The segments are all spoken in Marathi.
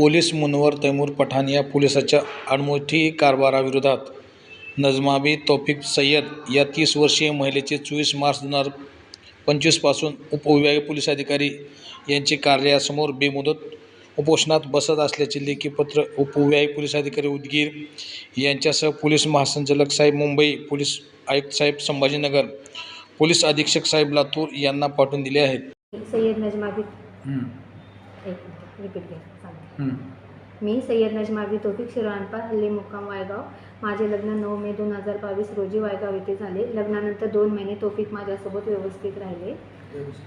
पोलीस मुनवर तैमूर पठाण या पोलिसाच्या आडमुठी कारभाराविरोधात नजमाबी तौफिक सय्यद या तीस वर्षीय महिलेचे चोवीस मार्च दोन हजार पंचवीसपासून उपविभागीय पोलीस अधिकारी यांचे कार्यालयासमोर बेमुदत उपोषणात बसत असल्याचे लेखी पत्र उपविभागीय पोलीस अधिकारी उदगीर यांच्यासह पोलीस महासंचालक साहेब मुंबई पोलीस आयुक्त साहेब संभाजीनगर पोलीस अधीक्षक साहेब लातूर यांना पाठवून दिले आहेत. सय्यद नजमाबी. रिपीट घ्या सांगा मी सय्यद नजमाबी तोफिक शिरवानपार हल्ली मुक्काम वायगाव. माझे लग्न नऊ मे दोन हजार बावीस रोजी वायगाव येथे झाले. लग्नानंतर दोन महिने तोफिक माझ्यासोबत व्यवस्थित राहिले.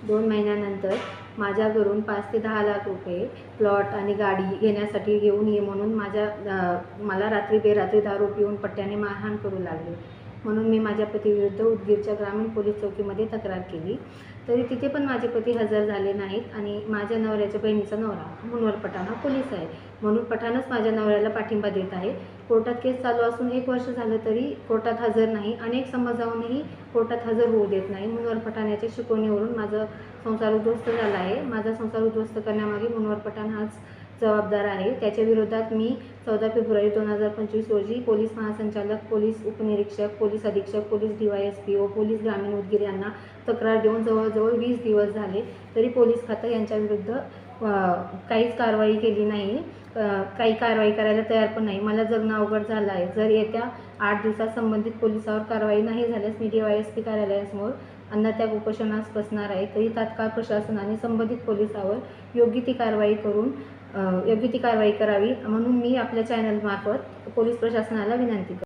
दोन महिन्यानंतर माझ्या घरून पाच ते दहा लाख रुपये प्लॉट आणि गाडी घेण्यासाठी घेऊन ये म्हणून माझ्या मला रात्री बेरात्री दारू पिऊन पट्ट्याने मारहाण करू लागले. म्हणून मी माझ्या पतीविरुद्ध उदगीरच्या ग्रामीण पोलीस चौकीमध्ये तक्रार केली. तरी तिथे पण माझे पती हजर झाले नाहीत आणि माझ्या नवऱ्याच्या बहिणीचा नवरा मुनवर पठाण हा पोलीस आहे. म्हणून पठाणच माझ्या नवऱ्याला पाठिंबा देत आहे. कोर्टात केस चालू असून एक वर्ष झालं तरी कोर्टात हजर नाही. अनेक समजावूनही कोर्टात हजर होऊ देत नाही. मुनवर पठाण याच्या शिकवणीवरून माझं संसार उद्ध्वस्त झाला आहे. माझा संसार उद्ध्वस्त करण्यामागे मुनवर पठाण हाच जबाबदार आहे. त्याच्या विरोधात मी चौदा फेब्रुवारी दोन हजार पंचवीस रोजी पोलीस महासंचालक पोलीस उपनिरीक्षक पोलीस अधीक्षक police D Y S P ओ पोलीस ग्रामीण उदगीर यांना तक्रार देऊन जवळजवळ वीस दिवस झाले तरी पोलीस खातं यांच्याविरुद्ध काहीच कारवाई केली नाही. काही कारवाई करायला तयार पण नाही. मला जगणं अवघड झालं आहे. जर येत्या आठ दिवसात संबंधित पोलिसावर कारवाई नाही झाल्यास मी डी वाय एस पी कार्यालयासमोर अन्नत्याग उपोषणास बसणार आहे तरी तात्काळ प्रशासनाने संबंधित पोलिसावर योग्य ती कारवाई करून योग्य ती कारवाई करावी. म्हणून मी आपल्या चॅनलमार्फत पोलीस प्रशासनाला विनंती करते.